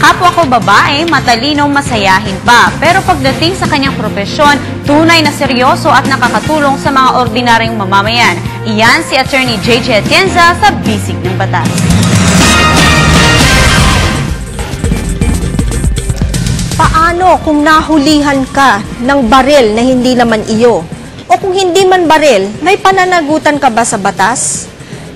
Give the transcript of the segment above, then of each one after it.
kapwa ko babae, matalino, masayahin pa. Pero pagdating sa kanyang propesyon, tunay na seryoso at nakakatulong sa mga ordinaryong mamamayan. Iyan si Attorney JJ Atienza sa Bisig ng Batas. Paano kung nahulihan ka ng baril na hindi naman iyo? O kung hindi man baril, may pananagutan ka ba sa batas?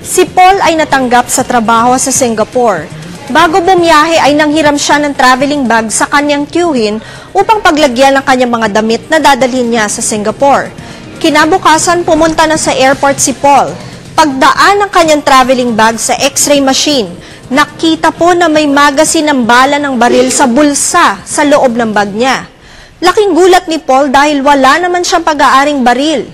Si Paul ay natanggap sa trabaho sa Singapore. Bago bumiyahe ay nanghiram siya ng traveling bag sa kanyang tiyuhin upang paglagyan ng kanyang mga damit na dadalhin niya sa Singapore. Kinabukasan pumunta na sa airport si Paul. Pagdaan ng kanyang traveling bag sa x-ray machine, nakita po na may magasin ng bala ng baril sa bulsa sa loob ng bag niya. Laking gulat ni Paul dahil wala naman siyang pag-aaring baril.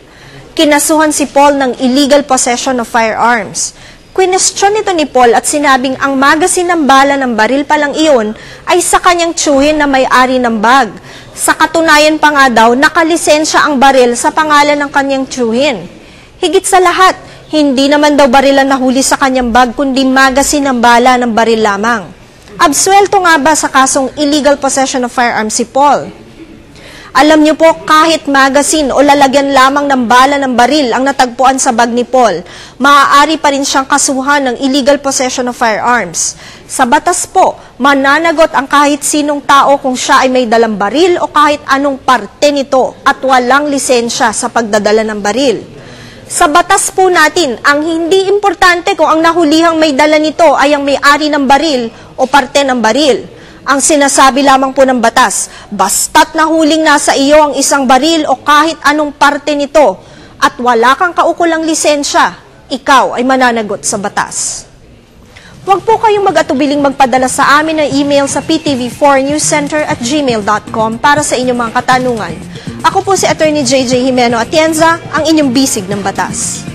Kinasuhan si Paul ng illegal possession of firearms. Question ito ni Paul at sinabing ang magasin ng bala ng baril pa lang iyon ay sa kanyang tsuhin na may-ari ng bag. Sa katunayan pa nga daw, nakalisensya ang baril sa pangalan ng kanyang tsuhin. Higit sa lahat, hindi naman daw baril ang nahuli sa kanyang bag kundi magasin ng bala ng baril lamang. Absuelto nga ba sa kasong illegal possession of firearms si Paul? Alam niyo po, kahit magasin o lalagyan lamang ng bala ng baril ang natagpuan sa bag ni Paul, maaari pa rin siyang kasuhan ng illegal possession of firearms. Sa batas po, mananagot ang kahit sinong tao kung siya ay may dalang baril o kahit anong parte nito at walang lisensya sa pagdadala ng baril. Sa batas po natin, ang hindi importante kung ang nahulihang may dala nito ay ang may-ari ng baril o parte ng baril. Ang sinasabi lamang po ng batas, basta't nahuling nasa iyo ang isang baril o kahit anong parte nito at wala kang kaukulang lisensya, ikaw ay mananagot sa batas. Huwag po kayong mag-atubiling magpadala sa amin ng email sa ptv4newscenter at gmail.com para sa inyong mga katanungan. Ako po si Attorney JJ Jimeno Atienza, ang inyong bisig ng batas.